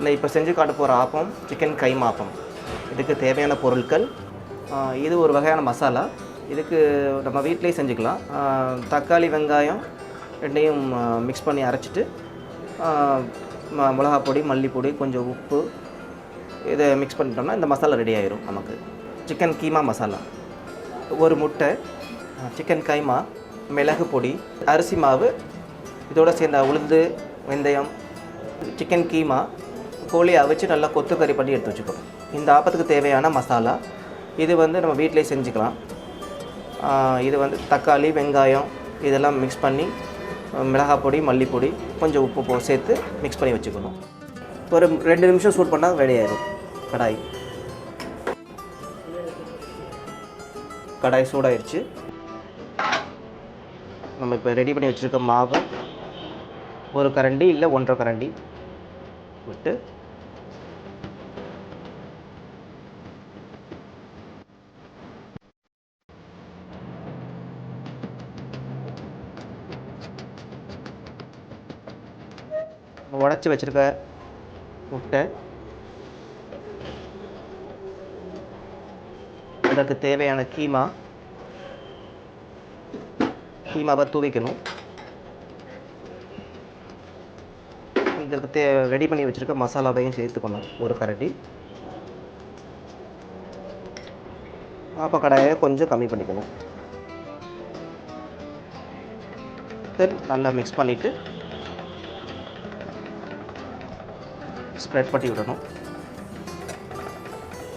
இல்லை இப்போ செஞ்சு காட்ட போகிற ஆப்பம் சிக்கன் கைமா ஆப்பம் இதுக்கு தேவையான பொருட்கள் இது ஒரு வகையான மசாலா. இதுக்கு நம்ம வீட்டிலேயே செஞ்சுக்கலாம். தக்காளி வெங்காயம் ரெண்டையும் மிக்ஸ் பண்ணி அரைச்சிட்டு மிளகா ம- பொடி மல்லிப்பொடி கொஞ்சம் உப்பு இதை மிக்ஸ் பண்ணிட்டோம்னா இந்த மசாலா ரெடி ஆயிரும் நமக்கு. சிக்கன் கீமா மசாலா. ஒரு முட்டை சிக்கன் கைமா மிளகு பொடி அரிசி மாவு இதோடு சேர்ந்த உளுந்து வெந்தயம் சிக்கன் கீமா கோழியை அவிச்சு நல்லா கொத்து கறி பண்ணி எடுத்து வச்சுக்கணும். இந்த ஆப்பத்துக்கு தேவையான மசாலா இது வந்து நம்ம வீட்டிலே செஞ்சுக்கலாம். இது வந்து தக்காளி வெங்காயம் இதெல்லாம் மிக்ஸ் பண்ணி மிளகாய் பொடி மல்லிப்பொடி கொஞ்சம் உப்பு போ சேர்த்து மிக்ஸ் பண்ணி வச்சுக்கணும். ஒரு ரெண்டு நிமிஷம் சூட் பண்ணால் ரெடியாயிடும் கடாய். கடாய் சூடாயிடுச்சு நம்ம இப்போ ரெடி பண்ணி வச்சுருக்க மாவு ஒரு கரண்டி இல்லை ஒன்றரை கரண்டி விட்டு உடச்சி வச்சுருக்க முட்டை. அதற்கு தேவையான கீமா. கீமாவை தூவிக்கணும். இதற்கு தே ரெடி பண்ணி வச்சுருக்க மசாலாவையும் சேர்த்துக்கணும். ஒரு கரண்டி. ஆப்ப கடாயை கொஞ்சம் கம்மி பண்ணிக்கணும். தென் நல்லா மிக்ஸ் பண்ணிவிட்டு ஸ்ப்ரெட் பண்ணி விடணும்.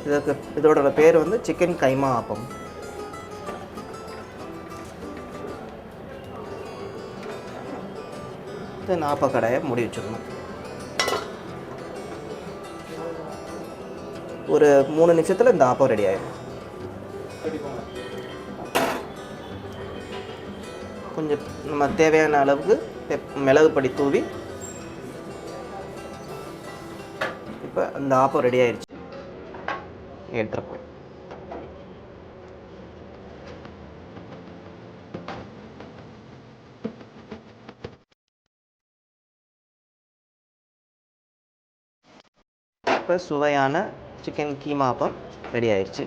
இதற்கு இதோட பேர் வந்து சிக்கன் கைமா ஆப்பம் தென் ஆப்ப கடையை மூடி வச்சிடணும். ஒரு மூணு நிமிஷத்தில் இந்த ஆப்பம் ரெடி ஆகிடும் கொஞ்சம் நம்ம தேவையான அளவுக்கு மிளகு படி தூவி இப்போ அந்த ஆப்பம் ரெடி ஆயிடுச்சு எடுத்துருப்போம் இப்போ சுவையான சிக்கன் கீமா ஆப்பம் ரெடி ஆயிடுச்சு